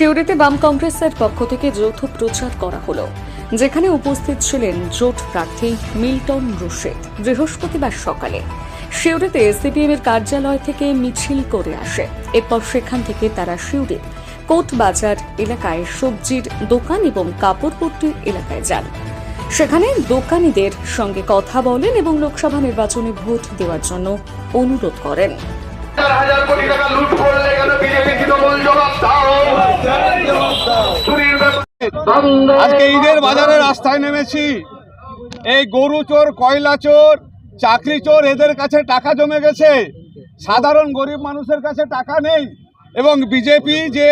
শিউরিতে বাম কংগ্রেসের পক্ষ থেকে যৌথ প্রচার করা হলো, যেখানে উপস্থিত ছিলেন জোট প্রার্থী মিল্টন রুশেদ। বৃহস্পতিবার সকালে শিউরিতে সিপিএম এর কার্যালয় থেকে মিছিল করে আসে। এরপর সেখান থেকে তারা শিউরির কোট বাজার এলাকায় সবজির দোকান এবং কাপড়পট্টির এলাকায় যান। সেখানে দোকানীদের সঙ্গে কথা বলেন এবং লোকসভা নির্বাচনে ভোট দেওয়ার জন্য অনুরোধ করেন। হাজার হাজার কোটি টাকা লুট করলে কেন বিজেপি তৃণমূল জবাব দাও? চুরির আজকে ঈদের বাজারে রাস্তায় নেমেছি। এই গরু চোর কয়লা চোর চাকরি চোর এদের কাছে টাকা জমে গেছে। সাধারণ গরিব মানুষের কাছে টাকা নেই। এবং বিজেপি যে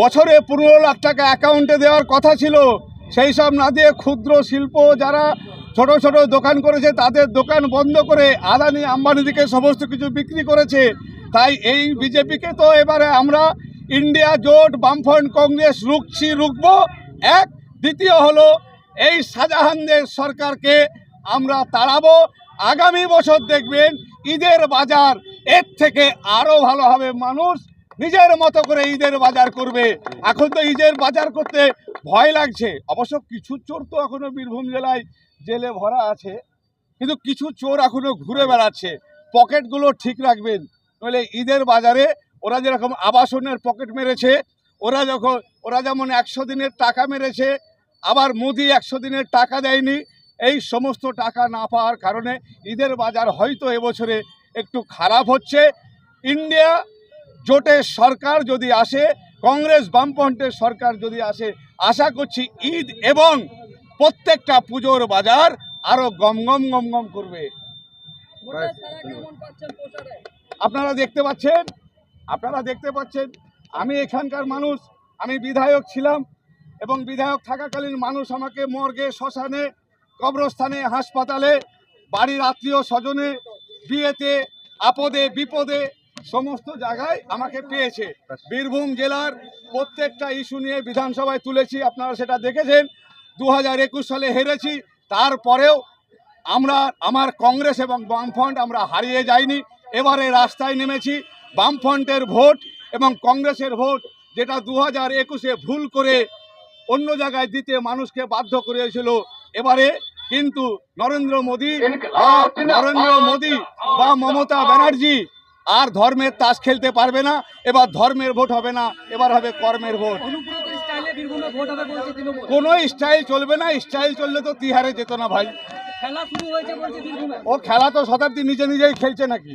বছরে পনেরো লাখ টাকা অ্যাকাউন্টে দেওয়ার কথা ছিল সেই সব না দিয়ে ক্ষুদ্র শিল্প যারা ছোট ছোট দোকান করেছে, তাদের দোকান বন্ধ করে আদানি আম্বানিদিকে সমস্ত কিছু বিক্রি করেছে। তাই এই বিজেপিকে তো এবারে আমরা ইন্ডিয়া জোট, বামফ্রন্ট, কংগ্রেস রুখছি, রুখবো। এক, দ্বিতীয় হলো এই শাহজাহানদের সরকারকে আমরা তাড়াবো। আগামী বছর দেখবেন ঈদের বাজার এর থেকে আরও ভালো হবে। মানুষ নিজের মতো করে ঈদের বাজার করবে। এখন তো ঈদের বাজার করতে ভয় লাগছে। অবশ্য কিছু চোর তো এখনও বীরভূম জেলায় জেলে ভরা আছে। কিন্তু কিছু চোর এখনও ঘুরে বেড়াচ্ছে। পকেটগুলো ঠিক রাখবেন। নইলে ঈদের বাজারে ওরা যেরকম আবাসনের পকেট মেরেছে, ওরা যখন, ওরা যেমন একশো দিনের টাকা মেরেছে, আবার মোদি একশো দিনের টাকা দেয়নি। এই সমস্ত টাকা না পাওয়ার কারণে ঈদের বাজার হয়তো এবছরে একটু খারাপ হচ্ছে। ইন্ডিয়া জোটের সরকার যদি আসে, কংগ্রেস বামপন্থের সরকার যদি আসে আশা করছি ঈদ এবং প্রত্যেকটা পুজোর বাজার আরও গম গম গম গম করবে। আপনারা দেখতে পাচ্ছেন? আপনারা দেখতে পাচ্ছেন? আমি এখানকার মানুষ আমি বিধায়ক ছিলাম এবং বিধায়ক থাকাকালীন মানুষ আমাকে মর্গে শ্মশানে কবরস্থানে হাসপাতালে বাড়ির আত্মীয় স্বজনে বিয়েতে আপদে বিপদে সমস্ত জায়গায় আমাকে পেয়েছে। বীরভূম জেলার প্রত্যেকটা ইস্যু নিয়ে বিধানসভায় তুলেছি আপনারা সেটা দেখেছেন। দু হাজার একুশ সালে হেরেছি তারপরেও আমরা আমার কংগ্রেস এবং বামফ্রন্ট আমরা হারিয়ে যাইনি। এবারে রাস্তায় নেমেছি বামফ্রন্টের ভোট এবং কংগ্রেসের ভোট যেটা দু হাজার একুশে ভুল করে অন্য জায়গায় দিতে মানুষকে বাধ্য করেছিল। এবারে কিন্তু নরেন্দ্র মোদী নরেন্দ্র মোদী বা মমতা ব্যানার্জি আর ধর্মের তাস খেলতে পারবে না এবার ধর্মের ভোট হবে না এবার হবে কর্মের ভোট। কোনো স্টাইল চলবে না স্টাইল চললে তো তিহারে যেত না ভাই। খেলা শুরু হয়েছে ও খেলা তো শতাব্দী নিজে নিজেই খেলছে নাকি?